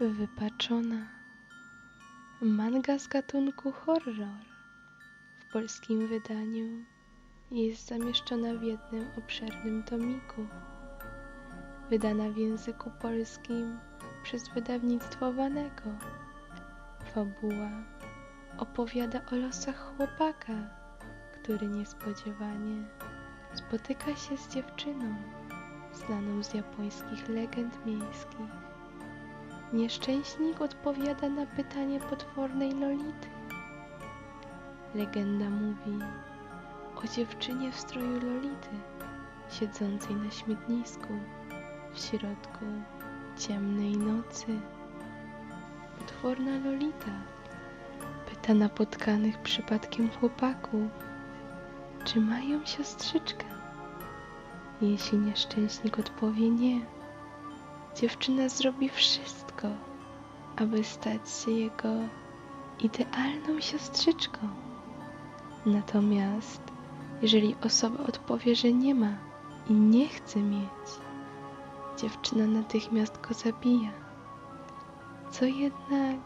Wypaczona. Manga z gatunku horror. W polskim wydaniu jest zamieszczona w jednym obszernym tomiku. Wydana w języku polskim przez wydawnictwo Wanego. Fabuła opowiada o losach chłopaka, który niespodziewanie spotyka się z dziewczyną znaną z japońskich legend miejskich. Nieszczęśnik odpowiada na pytanie potwornej Lolity. Legenda mówi o dziewczynie w stroju Lolity, siedzącej na śmietnisku w środku ciemnej nocy. Potworna Lolita pyta napotkanych przypadkiem chłopaków, czy mają siostrzyczkę. Jeśli nieszczęśnik odpowie nie, dziewczyna zrobi wszystko, aby stać się jego idealną siostrzyczką. Natomiast jeżeli osoba odpowie, że nie ma i nie chce mieć, dziewczyna natychmiast go zabija. Co jednak,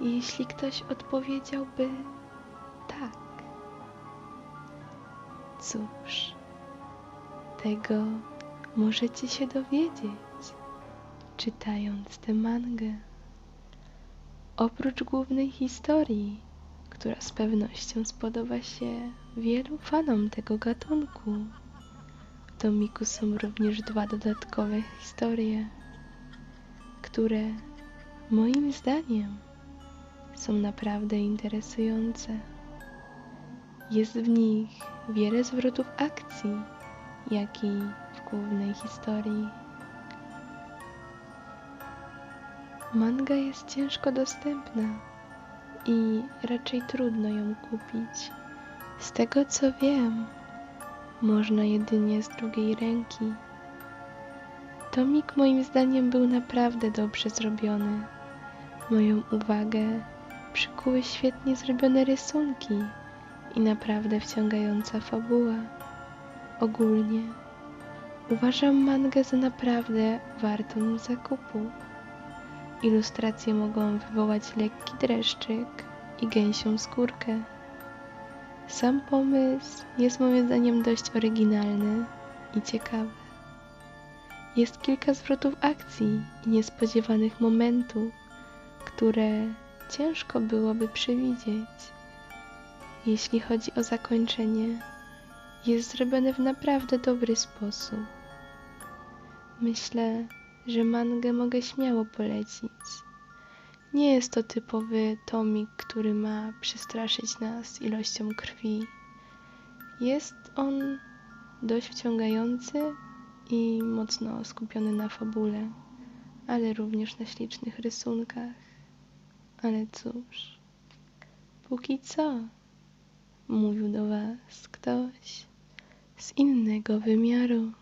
jeśli ktoś odpowiedziałby tak? Cóż, tego możecie się dowiedzieć, czytając tę mangę. Oprócz głównej historii, która z pewnością spodoba się wielu fanom tego gatunku, w tomiku są również dwa dodatkowe historie, które moim zdaniem są naprawdę interesujące. Jest w nich wiele zwrotów akcji, jak i w głównej historii. Manga jest ciężko dostępna i raczej trudno ją kupić. Z tego co wiem, można jedynie z drugiej ręki. Tomik moim zdaniem był naprawdę dobrze zrobiony. Moją uwagę przykuły świetnie zrobione rysunki i naprawdę wciągająca fabuła. Ogólnie uważam mangę za naprawdę wartą zakupu. Ilustracje mogą wywołać lekki dreszczyk i gęsią skórkę. Sam pomysł jest moim zdaniem dość oryginalny i ciekawy. Jest kilka zwrotów akcji i niespodziewanych momentów, które ciężko byłoby przewidzieć. Jeśli chodzi o zakończenie, jest zrobione w naprawdę dobry sposób. Myślę, że mangę mogę śmiało polecić. Nie jest to typowy tomik, który ma przestraszyć nas ilością krwi. Jest on dość wciągający i mocno skupiony na fabule, ale również na ślicznych rysunkach. Ale cóż, póki co mówił do Was ktoś z innego wymiaru.